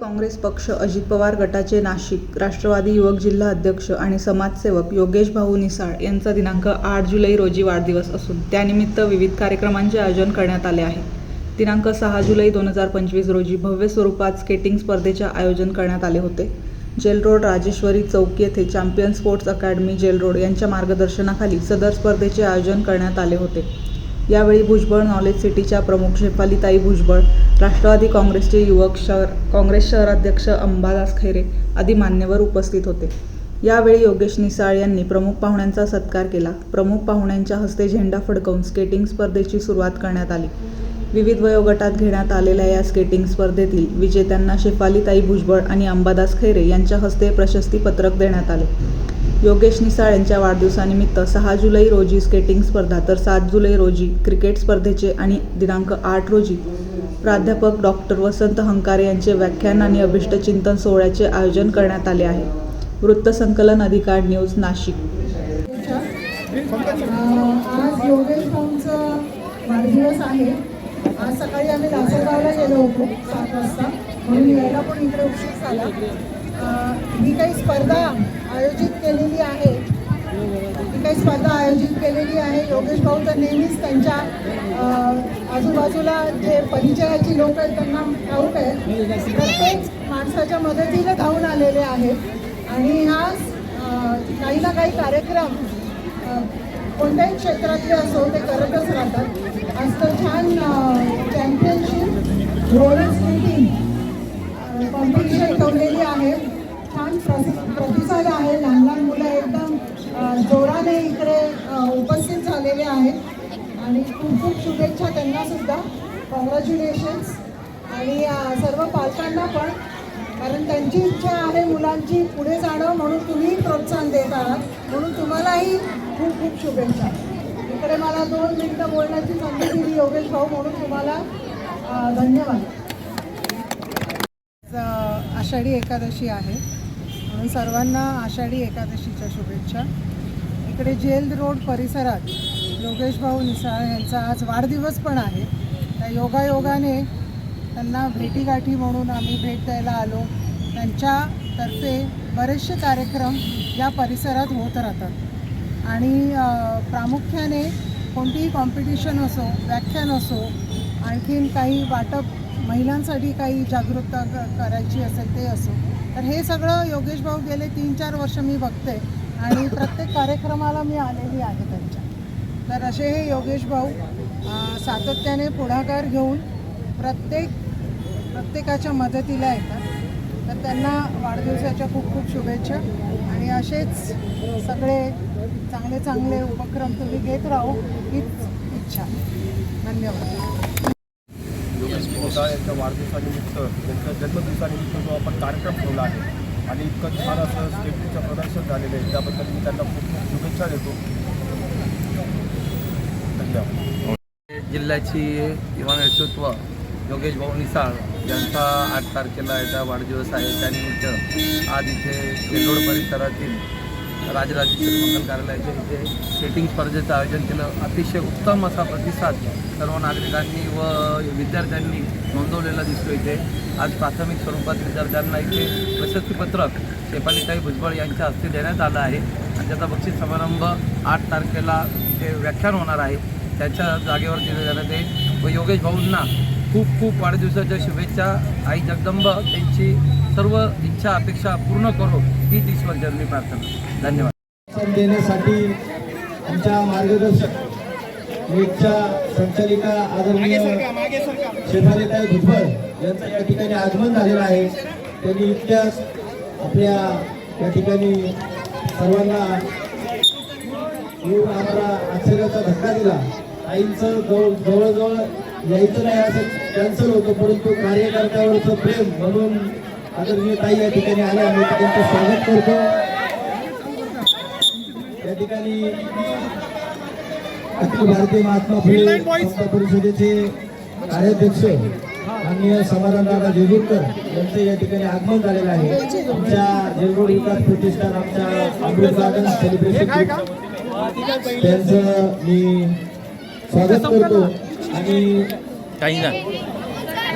काँग्रेस पक्ष अजित पवार गटाचे नाशिक राष्ट्रवादी युवक जिल्हा अध्यक्ष आणि समाजसेवक योगेश भाऊ निसाळ यांचा दिनांक आठ जुलै रोजी वाढदिवस असून त्यानिमित्त विविध कार्यक्रमांचे आयोजन करण्यात आले आहे. दिनांक सहा जुलै दोन हजार पंचवीस रोजी भव्य स्वरूपात स्केटिंग स्पर्धेचे आयोजन करण्यात आले होते. जेल रोड राजेश्वरी चौक येथे champion sports academy jail road यांच्या मार्गदर्शनाखाली सदर स्पर्धेचे आयोजन करण्यात आले होते. यावेळी भुजबळ नॉलेज सिटीच्या प्रमुख शेफालीताई भुजबळ राष्ट्रवादी काँग्रेसचे युवक शहर काँग्रेस शहराध्यक्ष अंबादास खैरे आदी मान्यवर उपस्थित होते. यावेळी योगेश निसाळ यांनी प्रमुख पाहुण्यांचा सत्कार केला. प्रमुख पाहुण्यांच्या हस्ते झेंडा फडकवून स्केटिंग स्पर्धेची सुरुवात करण्यात आली. विविध वयोगटात घेण्यात आलेल्या या स्केटिंग स्पर्धेतील विजेत्यांना शेफालीताई भुजबळ आणि अंबादास खैरे यांच्या हस्ते प्रशस्तीपत्रक देण्यात आले. योगेश निसाळ यांच्या वाढदिवसानिमित्त सहा जुलै रोजी स्केटिंग स्पर्धा तर सात जुलै रोजी क्रिकेट स्पर्धेचे आणि दिनांक आठ रोजी प्राध्यापक डॉक्टर वसंत हंकारे यांचे व्याख्यान आणि अभिष्टचिंतन सोहळ्याचे आयोजन करण्यात आले आहे. वृत्तसंकलन अधिकार न्यूज नाशिक. आज योगेश भाऊंचा वाढदिवस आहे. आज सकाळी आम्ही लासलगावला गेलो होतो सात वाजता. म्हणून यायला पण इकडे उशीर झाला. ही काही स्पर्धा आयोजित केलेली आहे. ही काही स्पर्धा आयोजित केलेली आहे. योगेश भाऊ तर नेहमीच त्यांच्या आजूबाजूला जे परिचयाची लोक आहेत त्यांना ठाऊक आहे. प्रत्येक माणसाच्या मदतीला धावून आलेले आहेत. आणि हा काही ना काही कार्यक्रम कोणत्याही क्षेत्रातले असो ते करतच राहतात. आज तर छान चॅम्पियनशिप रोलर्स प्रतिसाद आहे. लहान लहान मुलं एकदम जोराने इकडे उपस्थित झालेले आहेत. आणि खूप खूप शुभेच्छा त्यांना सुद्धा. कॉंग्रॅच्युलेशन्स आणि सर्व पालकांना पण. कारण त्यांची इच्छा आहे मुलांची पुढे जाणं म्हणून तुम्ही प्रोत्साहन देत आहात. म्हणून तुम्हालाही खूप खूप शुभेच्छा. इकडे मला दोन मिनटं बोलण्याची संधी दिली योगेश भाऊ म्हणून तुम्हाला. धन्यवाद. आषाढी एकादशी आहे. म्हणून सर्वांना आषाढी एकादशीच्या शुभेच्छा. इकडे जेल रोड परिसरात योगेश भाऊ निसाळ यांचा आज वाढदिवस पण आहे. त्या योगायोगाने त्यांना भेटीगाठी म्हणून आम्ही भेट द्यायला आलो. त्यांच्यातर्फे बरेचसे कार्यक्रम या परिसरात होत राहतात. आणि प्रामुख्याने कोणतीही कॉम्पिटिशन असो व्याख्यान असो आणखीन काही वाटप महिलांसाठी काही जागरूकता क- करायची असेल ते असो तर हे सगळं योगेश भाऊ गेले तीन चार वर्ष मी बघते आणि प्रत्येक कार्यक्रमाला मी आलेली आहे त्यांच्या. तर असे हे योगेश भाऊ सातत्याने पुढाकार घेऊन प्रत्येक प्रत्येकाच्या मदतीला येतात. तर त्यांना वाढदिवसाच्या खूप खूप शुभेच्छा आणि असेच सगळे चांगले चांगले उपक्रम तुम्ही घेत राहू हीच इच्छा. धन्यवाद. योगेश यांच्या वाढदिवसानिमित्त त्यांच्या जन्मदिवसानिमित्त जो आपण कार्यक्रम ठेवला आहे आणि इतकं छान असं स्टेपचं प्रदर्शन झालेलं आहे त्याबद्दल मी त्यांना खूप खूप शुभेच्छा देतो. धन्यवाद. जिल्ह्याची युवा नेतृत्व योगेश भाऊ निसाळ यांचा आठ तारखेला याचा वाढदिवस आहे. त्यानिमित्त आज इथे येल्लोड परिसरातील राजराजेश्वर मंगल कार्यालयाच्या इथे स्केटिंग स्पर्धेचं आयोजन केलं. अतिशय उत्तम असा प्रतिसाद सर्व नागरिकांनी व विद्यार्थ्यांनी नोंदवलेला दिसतो इथे. आज प्राथमिक स्वरूपात विद्यार्थ्यांना इथे प्रशस्तीपत्रक शेपालीताई भुजबळ यांच्या हस्ते देण्यात आलं आहे. आणि त्याचा बक्षीस समारंभ आठ तारखेला इथे व्याख्यान होणार आहे. त्याच्या जागेवर दिलं जाण्यात येईल व योगेश भाऊंना खूप खूप वाढदिवसाच्या शुभेच्छा. आई जगदंब त्यांची सर्व इच्छा अपेक्षा पूर्ण करो हीच ईश्वर जन्मी प्रार्थना. धन्यवाद. देण्यासाठी आमच्या मार्गदर्शक नीटच्या संचालिका आदरणीय शेफालीताई भुजबळ यांचं या ठिकाणी आगमन झालेलं आहे. त्यांनी इतक्याच आपल्या या ठिकाणी सर्वांना येऊन आम्हाला आश्चर्याचा धक्का दिला. आईंचं जवळ जवळजवळ यायचं नाही असं कॅन्सल होतं परंतु कार्यकर्त्यावरचं प्रेम म्हणून आदरणीय ताई या ठिकाणी आल्या. आम्ही त्यांचं स्वागत करतो. या ठिकाणी अखिल भारतीय महात्मा फुले समता परिषदेचे कार्याध्यक्ष माननीय समाधानदादा जेजूरकर यांचे या ठिकाणी आगमन झालेलं आहे. आमच्या जेलरोड विकास प्रतिष्ठान आमच्या अमृत गार्डन सेलिब्रेशन त्यांचं मी स्वागत करतो. आणि काही नाही